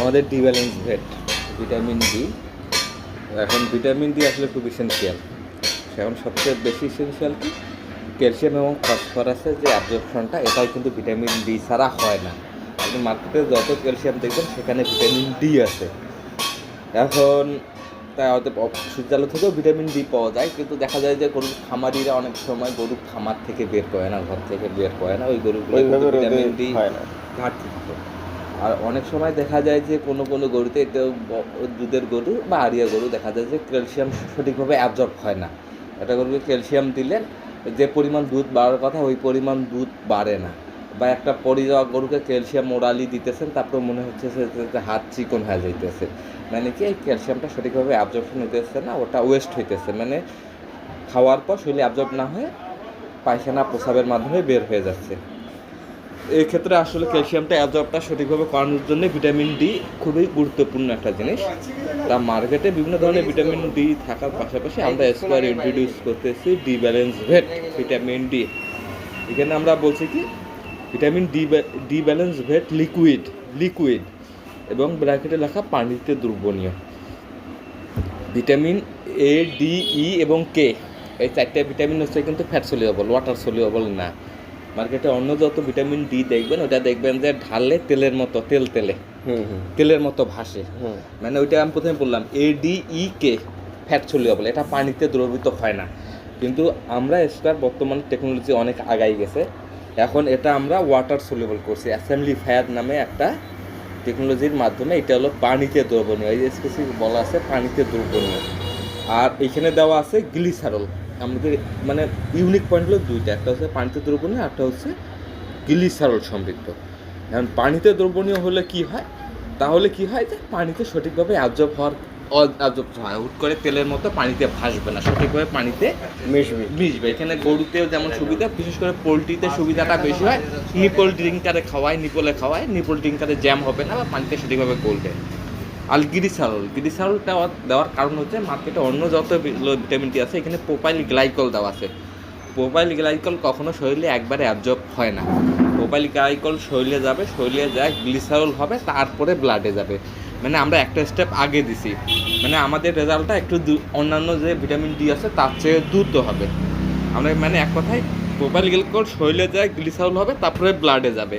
আমাদের D balance vet vitamin D এখন vitamin D আসলে খুব ইসেন্সিয়াল এখন সবচেয়ে বেশি ইসেন্সিয়াল কি? ক্যালসিয়াম এবং ফসফরাসের যে অ্যাবজর্পশনটা এটাও কিন্তু ভিটামিন ডি ছাড়া হয় না। আপনি মার্কেটে যত ক্যালসিয়াম দেখবেন সেখানে ভিটামিন ডি আছে। এখন তাই হয়তো সূর্যালো থেকেও ভিটামিন ডি পাওয়া যায় কিন্তু দেখা যায় যে গরুর খামারিরা অনেক সময় গরুর খামার থেকে বের করে না ঘর থেকে বের করে না ওই গরুগুলো ভিটামিন ডি হয় না। ঘাটতি থাকে। আর অনেক সময় দেখা যায় যে কোনো কোনো গরুতে এটা দুধের গরু বা আড়িয়া গরু দেখা যায় যে ক্যালসিয়াম সঠিকভাবে অ্যাবজর্ব হয় না। এটা গরুকে ক্যালসিয়াম দিলে যে পরিমাণ দুধ বাড়ার কথা ওই পরিমাণ দুধ বাড়ে না। বা একটা পরি যাওয়া গরুকে ক্যালসিয়াম ওরালি দিতেছেন তারপর মনে হচ্ছে যে হাত চিকন হয়ে যাইতেছে। মানে কি ক্যালসিয়ামটা সঠিকভাবে অ্যাবজর্পশন হইতেছে না, ওটা ওয়েস্ট হইতেছে। মানে খাওয়ার পর শরীরে অ্যাবজর্ব না হয়ে পায়খানা প্রসাবের মাধ্যমে বের হয়ে যাচ্ছে। এই ক্ষেত্রে আসলে ক্যালসিয়ামটা অ্যাবজর্বটা সঠিকভাবে করানোর জন্য ভিটামিন ডি খুবই গুরুত্বপূর্ণ একটা জিনিস। তা মার্কেটে বিভিন্ন ধরনের ভিটামিন ডি থাকার পাশাপাশি আমরা স্কোয়ার ইন্ট্রোডিউস করতেছি D balance vet vitamin D এখানে আমরা বলছি কি vitamin D D balance vet liquid liquid এবং ব্র্যাকেটে লেখা পানিতে দ্রবণীয়। ভিটামিন এ ডি ই এবং কে এই চারটে ভিটামিন হচ্ছে কিন্তু ফ্যাট সলিউবল ওয়াটার সলিউবল না। মার্কেটে অন্য যত ভিটামিন ডি দেখবেন ওটা দেখবেন যে ঢাললে তেলের মতো তেল তেলে। হুম হুম। তেলের মতো ভাসে। মানে ওইটা আমি প্রথমে বললাম A D E K fat soluble এটা পানিতে দ্রবীত হয় না। কিন্তু আমরা স্কোয়ার বর্তমান টেকনোলজি অনেক আগাই গেছে। এখন এটা আমরা ওয়াটার সলিউবল করছি। অ্যাসেম্বলি ফায়ার নামে একটা টেকনোলজির মাধ্যমে। এটা হলো পানিতে দ্রবণীয়। এই স্পেসিফিক বলা আছে পানিতে দ্রবণীয়। আর এখানে দেওয়া আছে গ্লিসারল আমাদের মানে ইউনিক পয়েন্ট হলো দুইটা। একটা হচ্ছে পানিতে দ্রবণীয় একটা হচ্ছে গ্লিসারল সমৃদ্ধ। এখন পানিতে দ্রবণীয় হলে কি হয়? তাহলে কি হয় যে পানিতে সঠিকভাবে অ্যাবজর্ব হওয়ার অ্যাবজর্ব হয়। হুট করে তেলের মতো পানিতে ভাসবে না সঠিকভাবে পানিতে মিশবে। মিশবে। এখানে গরুতেও যেমন সুবিধা বিশেষ করে পোলট্রিতে সুবিধাটা বেশি হয়। নিপল ড্রিঙ্কারে খাওয়ায় নিপলে খাওয়ায় নিপল ড্রিঙ্কারে জ্যাম হবে না বা পানিতে সঠিকভাবে গলবে আর গিরিসারল গিরিসারলটা দেওয়ার কারণ হচ্ছে মার্কেটে অন্য যত ভিটামিন টি আছে, এখানে প্রোপাইল গ্লাইকল দেওয়া আছে। প্রোপাইল গ্লাইকল কখনো শরীরে একবারে অ্যাবজর্ব হয় না। প্রোপাইল গ্লাইকল শরীরে যাবে, শরীরে যায়, গ্লিসারল হবে, তারপরে ব্লাডে যাবে। মানে আমরা একটা স্টেপ আগে দিছি। মানে আমাদের রেজাল্টটা একটু অন্যান্য যে ভিটামিন ডি আছে, তার চেয়ে দ্রুত হবে। আমরা মানে এক কথায় প্রোপাইল গ্লাইকল শরীরে যায়, গ্লিসারল হবে, তারপরে ব্লাডে যাবে।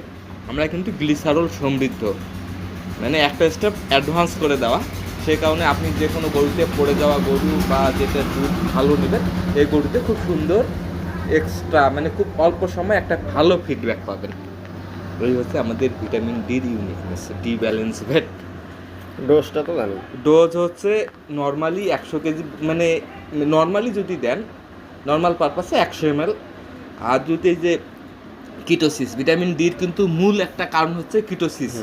আমরা কিন্তু গ্লিসারল সমৃদ্ধ। মানে একটা স্টেপ অ্যাডভান্স করে দেওয়া। সেই কারণে আপনি যে কোনো গরুতে পড়ে যাওয়া গরু বা যেটা দুধ ভালো নেবেন। এই গরুতে খুব সুন্দর এক্সট্রা মানে খুব অল্প সময় একটা ভালো ফিডব্যাক পাবেন। ওই হচ্ছে আমাদের ভিটামিন ডির ইউনিকনেস ডি ব্যালেন্স ভেট ডোজটা তো জানি। ডোজ হচ্ছে নর্মালি একশো কেজি মানে নর্মালি যদি দেন নর্মাল পারপাসে একশো এম আর যদি যে কিটোসিস। ভিটামিন ডির কিন্তু মূল একটা কারণ হচ্ছে কিটোসিস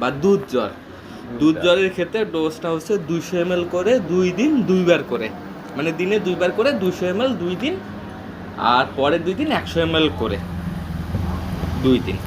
বা দুধ জ্বর। দুধ জ্বরের ক্ষেত্রে ডোজটা হচ্ছে দুইশো এম করে দুই দিন দুইবার করে। মানে দিনে দুইবার করে দুইশো এম দুই দিন আর পরের দুই দিন একশো এম করে। দুই দিন।